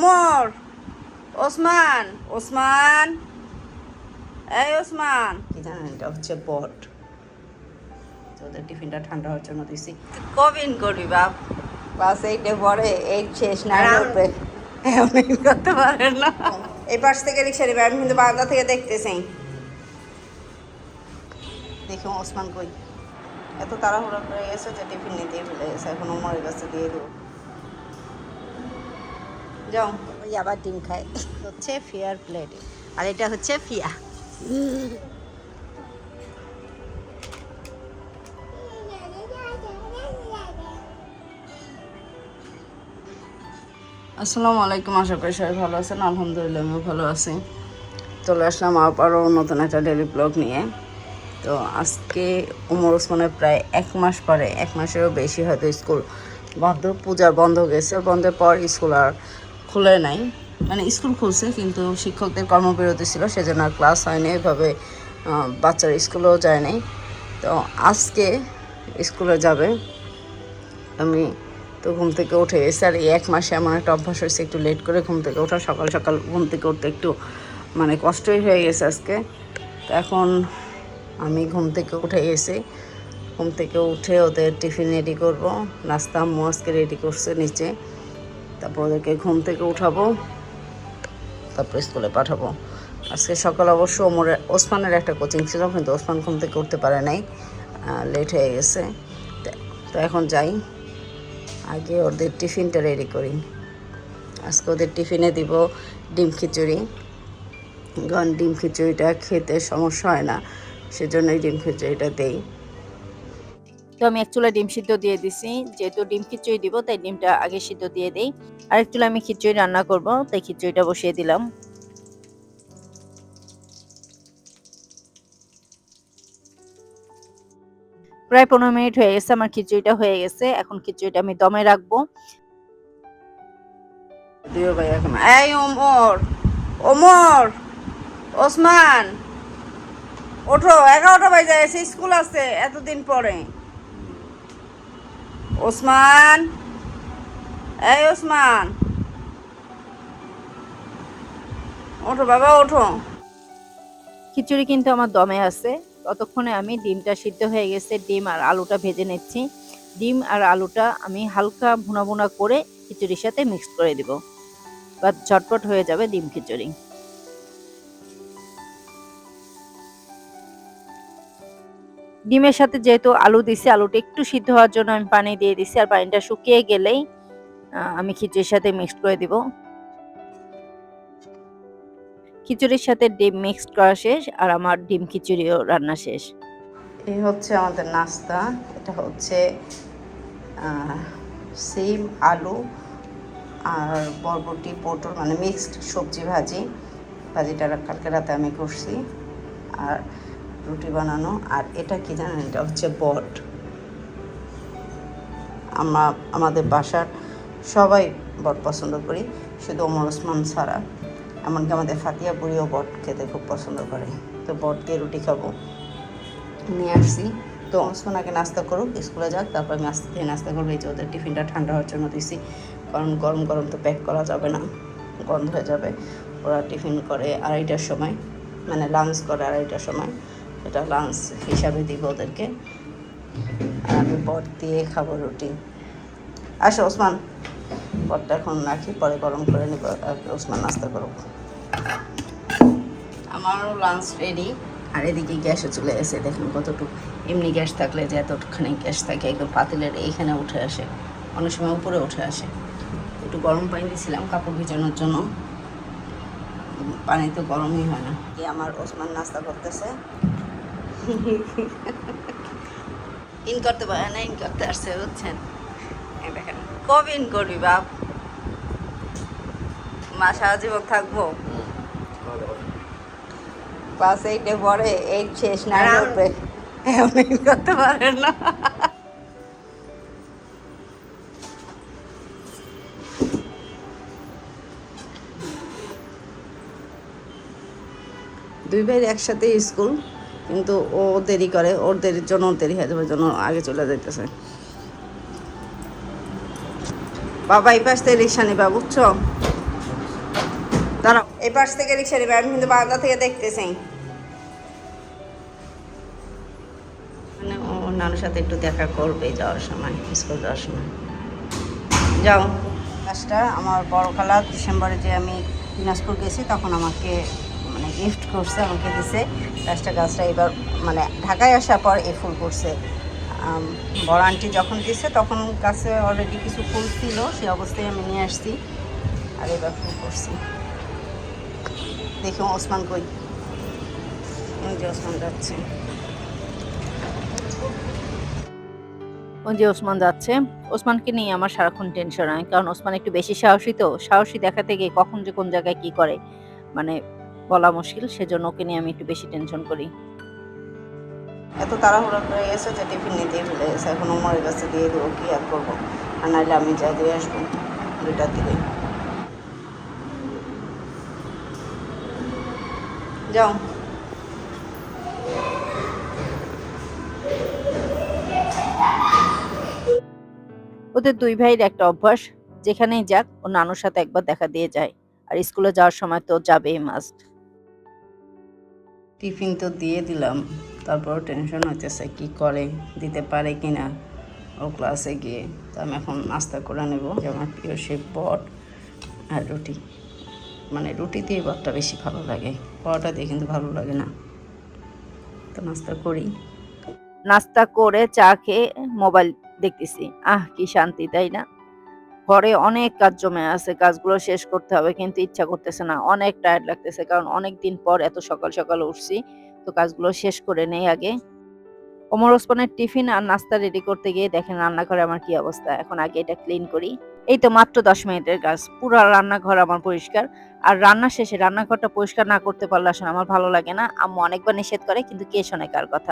ওমর ওসমান ওসমান এই ওসমান। কি জানেন এটা হচ্ছে বট। তো ওদের টিফিনটা ঠান্ডা হওয়ার জন্য দিছি। কবিন করবি বাপ। ক্লাস এইটে পরে এইট শেষ না এমনি করতে পারেন না। এই পাশ থেকে রিক্সা নেবে আমি কিন্তু বারান্দা থেকে দেখতেছি। দেখি ওসমান কই। এত তাড়াহুড়া করে গেছে যে টিফিন নিতে ভুলে গেছে এখন ওমরের কাছে দিয়ে দেবো। যাও ওই আবার ডিম খায়। হচ্ছে ফিয়ার প্লেট আর এটা হচ্ছে ফিয়া। আসসালামু আলাইকুম, আশা করি সবাই ভালো আছেন। আলহামদুলিল্লাহ, আমিও ভালো আছি। চলে আসলাম আবারও নতুন একটা ডেলি ব্লগ নিয়ে। তো আজকে উমর ওসমানের প্রায় এক মাস পরে, এক মাসেরও বেশি হয়তো স্কুল বন্ধ, পূজা বন্ধ গেছে। বন্ধের পর স্কুল আর খুলে নাই। মানে স্কুল খুলছে, কিন্তু শিক্ষকদের কর্মবিরতি ছিল, সেজন্য আর ক্লাস হয়নি। এভাবে বাচ্চারা স্কুলেও যায় নাই। তো আজকে স্কুলে যাবে। আমি তো ঘুম থেকে উঠে এসে আর এই এক মাসে আমার একটা অভ্যাস হয়েছে, একটু লেট করে ঘুম থেকে ওঠা। সকাল সকাল ঘুম থেকে উঠতে একটু মানে কষ্টই হয়ে গেছে আজকে। তো এখন আমি ঘুম থেকে উঠে গেছি ঘুম থেকে উঠে ওদের টিফিন রেডি করব। নাস্তা আম্মু আজকে রেডি করছে নিচে। তারপর ওদেরকে ঘুম থেকে উঠাবো, তারপর স্কুলে পাঠাবো। আজকে সকাল অবশ্য ওমরের ওসমানের একটা কোচিং ছিল, কিন্তু ওসমান ঘুম থেকে উঠতে পারে নাই লেট হয়ে গেছে। তো এখন যাই। আগে ওদের টিফিনটা রেডি করি। আজকে ওদের টিফিনে দিব ডিম খিচুড়ি। কারণ ডিম খিচুড়িটা খেতে সমস্যা হয় না, সেজন্যই ডিম খিচুড়িটা দেই। তো আমি এক চুলা ডিম সিদ্ধ দিয়ে দিছি। যেহেতু ডিম খিচুড়ি দিব তাই ডিমটা আগে সিদ্ধ দিয়ে দেই। আর এক চুলা আমি খিচুড়ি রান্না করব তাই খিচুড়িটা বসিয়ে দিলাম। প্রায় পনেরো মিনিট হয়ে গেছে আমার খিচুড়িটা হয়ে গেছে। এখন খিচুড়িটা আমি দমে রাখব। এই ওমর ওমর ওসমান ওঠো এগারোটা বাজে এসে স্কুল আছে এতদিন পরে। ওসমান। এই ওসমান। ওঠো বাবা, ওঠো। খিচুড়ি কিন্তু আমার দমে আছে। ততক্ষণে আমি ডিমটা সিদ্ধ হয়ে গেছে, ডিম আর আলুটা ভেজে নিচ্ছি। ডিম আর আলুটা আমি হালকা ভুনা ভুনা করে খিচুড়ির সাথে মিক্স করে দিব। বা ঝটপট হয়ে যাবে ডিম খিচুড়ি। ডিমের সাথে যেহেতু আলু দিছি, আলুটা একটু সিদ্ধ হওয়ার জন্য আমি পানি দিয়ে দিছি আর পানিটা শুকিয়ে গেলেই আমি খিচুড়ির সাথে মিক্সড করে দিব। খিচুড়ির সাথে ডিম মিক্সড করা শেষ আর আমার ডিম খিচুড়িও রান্না শেষ। এই হচ্ছে আমাদের নাস্তা। এটা হচ্ছে সিম, আলু আর বরবটি, পটল মানে মিক্সড সবজি ভাজি। ভাজিটা কালকে রাতে আমি করছি। আর রুটি বানানো, আর এটা কি জানেন, এটা হচ্ছে বট। আমরা, আমাদের বাসার সবাই বট পছন্দ করি, শুধু ওমর ওসমান ছাড়া। এমনকি আমাদের ফাতিয়া বুড়িও বট খেতে খুব পছন্দ করে। তো বট দিয়ে রুটি খাব। নিয়ে আসছি। তো ওসমান আগে নাস্তা করুক, স্কুলে যাক, তারপর আমি আস্তে ধীরে নাস্তা করব। এই যে ওদের টিফিনটা ঠান্ডা হওয়ার জন্য দিছি, কারণ গরম গরম তো প্যাক করা যাবে না, গন্ধ হয়ে যাবে। ওরা টিফিন করে আড়াইটার সময় মানে লাঞ্চ করে আড়াইটার সময়। এটা লাঞ্চ হিসাবে দিব ওদেরকে। আর আমি বট দিয়ে খাব রুটি। আসো, ওসমান। বটটা এখন রাখি, পরে গরম করে নিব। ওসমান নাস্তা করুক। আমারও লাঞ্চ রেডি আর এদিকে গ্যাসও চলে এসে দেখুন কতটুকু। এমনি গ্যাস থাকলে যে এতখানি গ্যাস থাকে, একদম পাতিলের এইখানে উঠে আসে। অনেক সময় উপরে উঠে আসে। একটু গরম পানি দিয়েছিলাম কাপড় ভিজানোর জন্য। পানি তো গরমই হয় না। আমার ওসমান নাস্তা করতেছে। ইন করতে পারে না ইন করতে আসছে বুঝছেন? দেখেন কবে ইন করবি বাপ? মা সারা জীবন থাকব? ক্লাস এইটে পরে এইট শেষ না উঠবে এমনি করতে পারেন না। দুই ভাইয়ের একসাথে স্কুল। কিন্তু ও দেরি করে, ওর দেরির জন্য, ওর দেরি হয়ে যাবে জন্য আগে চলে যাইতেছে। বাবা, এই পাশ থেকে রিক্সা নিবা, বুঝছ? দাঁড়াও, এই পাশ থেকে রিক্সা নেবে, আমি কিন্তু বারান্দা থেকে দেখতেছি। মানে ওর নানুর সাথে একটু দেখা করবে যাওয়ার সময়, স্কুল যাওয়ার সময়। যাও। গাছটা আমার বড় খালা ডিসেম্বরে যে আমি দিনাজপুর গেছি, তখন আমাকে গিফট করছে, আমাকে দিছে। গাছটা গাছটা এবার মানে ঢাকায় আসার পর এই ফুল করছে। বড় আন্টি যখন দিছে, তখন গাছে অলরেডি কিছু ফুল ছিল, সেই অবস্থায় আমি নিয়ে আসছি আর এবার ফুল করছি। দেখি ওসমান কই। যে ওসমান যাচ্ছে। যে ওসমান যাচ্ছে। ওসমানকে নিয়ে আমার সারাক্ষণ টেনশন হয়, কারণ ওসমান একটু বেশি সাহসী তো। সাহসী দেখাতে গিয়ে কখন যে কোন জায়গায় কি করে। মানে বলা মুশকিল সেজন্য ওকে নিয়ে আমি একটু বেশি টেনশন করি। এত তাড়াহুড়া করে গেছে যে টিফিন নিতেই ভুলে গেছে। এখন উমরের কাছে দিয়ে দেবো কি আর করব? আর নাহলে আমি যা দিয়ে আসব দুইটার দিকে। যাও। ওদের দুই ভাইয়ের একটা অভ্যাস যেখানেই যাক ও নানুর সাথে একবার দেখা দিয়ে যায়। আর স্কুলে যাওয়ার সময় তো যাবেই মাস্ট টিফিন তো দিয়ে দিলাম। তারপর টেনশন হইতেছে কি করে? দিতে পারে কি না? ও ক্লাসে গিয়ে, তো আমি এখন নাস্তা করে নেব। আমার প্রিয় সে বট আর রুটি। মানে রুটি দিয়ে বটটা বেশি ভালো লাগে। পরোটা দিয়ে কিন্তু ভালো লাগে না। তো নাস্তা করি। নাস্তা করে চা খেয়ে মোবাইল দেখতেছি। আহ, কি শান্তি, তাই না? ঘরে অনেক কাজ জমে আছে, কাজগুলো শেষ করতে হবে কিন্তু ইচ্ছা করতেছে না। অনেক টায়ার্ড লাগতেছে কারণ অনেক দিন পর এত সকাল সকাল উঠছি, তো কাজগুলো শেষ করে নেই আগে। ওমর ওসমানের টিফিন আর নাস্তা রেডি করতে গিয়ে দেখেন রান্নাঘরে আমার কি অবস্থা। এখন আগে এটা ক্লিন করি। এই তো মাত্র দশ মিনিটের কাজ। পুরো রান্নাঘর আমার পরিষ্কার। আর রান্না শেষে রান্নাঘরটা পরিষ্কার না করতে পারলে আসলে আমার ভালো লাগে না। আম্মু অনেকবার নিষেধ করে, কিন্তু কে শোনে কার কথা।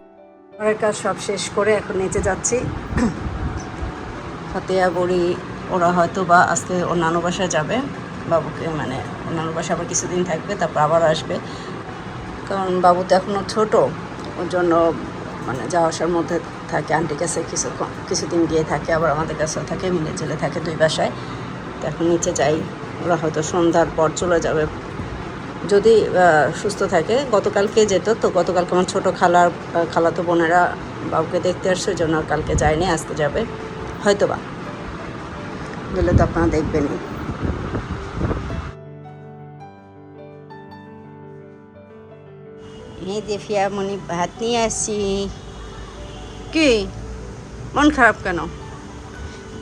ঘরের কাজ সব শেষ করে এখন নিচে যাচ্ছি। ফাতেয়া বড়ি ওরা হয়তো বা আজকে নানু বাসায় যাবে, বাবুকে মানে নানু বাসায় আবার কিছুদিন থাকবে, তারপর আবার আসবে। কারণ বাবু তো এখনও ছোট, ওর জন্য মানে যাওয়া আসার মধ্যে থাকে, আন্টির কাছে কিছু কিছুদিন গিয়ে থাকে, আবার আমাদের কাছেও থাকে, মিলে ঝেলে থাকে দুই বাসায়। তো এখন নিচে যাই, ওরা হয়তো সন্ধ্যার পর চলে যাবে। যদি সুস্থ থাকে, গতকালকে যেত, তো গতকালকে আমার ছোটো খালার খালাতো বোনেরা বাবুকে দেখতে আসছে ওই জন্য কালকে যায়নি, আজকে যাবে হয়তো বা গেলে তো আপনারা দেখবেনই। এই যে ফিয়ামণি ভাত নিয়ে আসছি। কি? মন খারাপ কেন?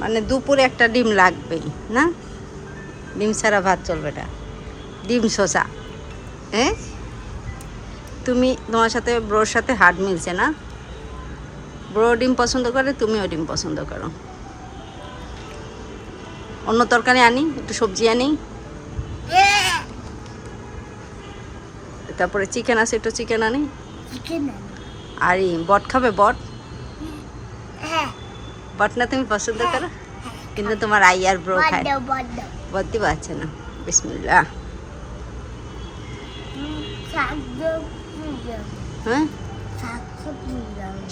মানে দুপুরে একটা ডিম লাগবেই, না? ডিম ছাড়া ভাত চলবে না। ডিম শসা হ্যাঁ তুমি তোমার সাথে, ব্রোর সাথে হাট মিলছে না? ব্রো ডিম পছন্দ করে, তুমিও ডিম পছন্দ করো। অন্য তরকারি আনি একটু সবজি আনি। তারপরে চিকেন আছে একটু চিকেন আনি। আর বট খাবে বট? বট না তুমি পছন্দ করো? কিন্তু তোমার আই আর ব্রো খায়। বট দিব? আছে না বিসমিল্লা হ্যাঁ?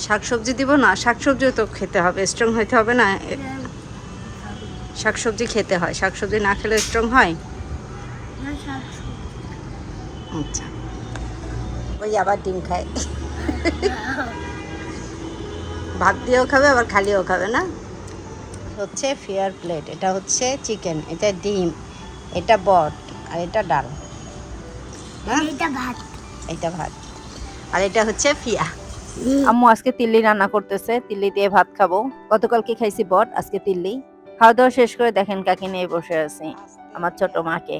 শাক সবজি দিব না শাক সবজিও তো খেতে হবে স্ট্রং হইতে হবে না। এ- শাক সবজি খেতে হয়। শাক সবজি না খেলে স্ট্রং হয়? আচ্ছা। ওই আবার ডিম খায়। ভাত দিয়েও খাবে আবার খালিও খাবে না? হচ্ছে ফেয়ার প্লেট এটা হচ্ছে চিকেন এটা ডিম এটা বট আর এটা ডাল। হ্যাঁ? এটা ভাত। আর এটা হচ্ছে ফিয়া। আম্মু আজকে তিল্লি রান্না করতেছে তিল্লি দিয়ে ভাত খাব। গতকালকে খাইছি বট আজকে তিল্লি। খাওয়া দাওয়া শেষ করে দেখেন কাকে নিয়ে বসে আছি, আমার ছোট মাকে।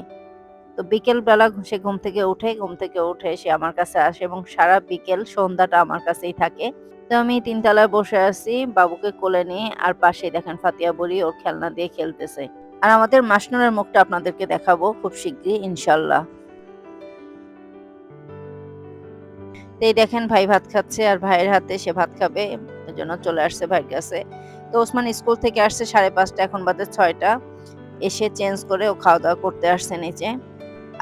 তো বিকেল বেলা সে ঘুম থেকে উঠে, ঘুম থেকে উঠে সে আমার কাছে আসে এবং সারা বিকেল সন্ধ্যাটা আমার কাছেই থাকে। তো আমি তিনতলায় বসে আছি, বাবুকে কোলে নিয়ে আর পাশে দেখেন ফাতিয়া বলি ওর খেলনা দিয়ে খেলতেছে। আর আমাদের মাসনুরের মুখটা আপনাদেরকে দেখাবো খুব শীঘ্রই, ইনশাল্লাহ। এই দেখেন ভাই ভাত খাচ্ছে, আর ভাইয়ের হাতে সে ভাত খাবে জন্য চলে আসছে ভাইয়ের কাছে। তো ওসমান স্কুল থেকে আসছে সাড়ে পাঁচটা, এখন বাদে ছয়টা। এসে চেঞ্জ করে ও খাওয়া দাওয়া করতে আসছে নিচে।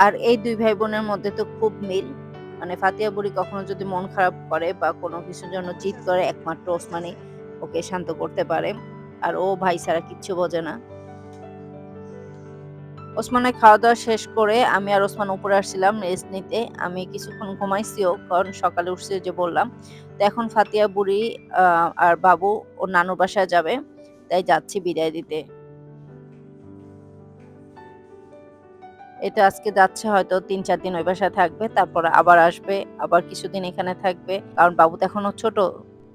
আর এই দুই ভাই বোনের মধ্যে তো খুব মিল। মানে ফাতিয়া বুড়ি কখনো যদি মন খারাপ করে বা কোনো কিছুর জন্য চিৎ করে, একমাত্র ওসমানই ওকে শান্ত করতে পারে। আর ও ভাই ছাড়া কিচ্ছু বোঝে না। ওসমানের খাওয়া দাওয়া শেষ করে আমি আর ওসমান উপরে আসছিলাম রেস্ট নিতে। আমি কিছুক্ষণ ঘুমাইছিও কারণ সকালে উঠছে যে বললাম, তো এখন ফাতিয়া বুড়ি আর বাবু ও নানু বাসায় যাবে, তাই যাচ্ছি বিদায় দিতে। এটা আজকে যাচ্ছে হয়তো তিন চার দিন ওই বাসায় থাকবে, তারপর আবার আসবে, আবার কিছুদিন এখানে থাকবে, কারণ বাবু তো এখনও ছোট।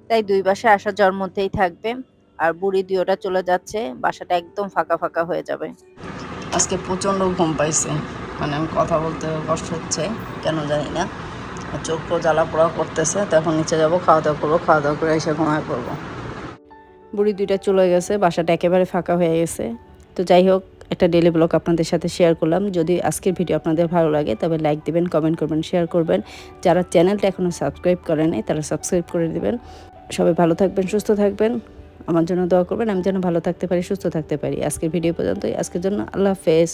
তাই দুই বাসায় আসা যাওয়ার মধ্যেই থাকবে, আর বুড়ি দুইটা চলে যাচ্ছে, বাসাটা একদম ফাঁকা ফাঁকা হয়ে যাবে। আজকে প্রচণ্ড ঘুম পাইছে। মানে আমি কথা বলতে কষ্ট হচ্ছে, কেন জানি না। চোখও জ্বালা পোড়া করতেছে তখন নিচে যাব খাওয়া দাওয়া করব খাওয়া দাওয়া করে এসে ঘুমায় পড়ব। বুড়ি দুইটা চলে গেছে, বাসাটা একেবারে ফাঁকা হয়ে গেছে। তো যাই হোক, একটা ডেলি ব্লগ আপনাদের সাথে শেয়ার করলাম। যদি আজকের ভিডিও আপনাদের ভালো লাগে, তবে লাইক দিবেন কমেন্ট করবেন শেয়ার করবেন। যারা চ্যানেলটা এখনও সাবস্ক্রাইব করেন তারা সাবস্ক্রাইব করে দিবেন। সবাই ভালো থাকবেন, সুস্থ থাকবেন। আমার জন্য দোয়া করবেন, আমি যেন ভালো থাকতে পারি, সুস্থ থাকতে পারি। আজকের ভিডিও পর্যন্তই। আজকের জন্য আল্লাহ হাফেজ।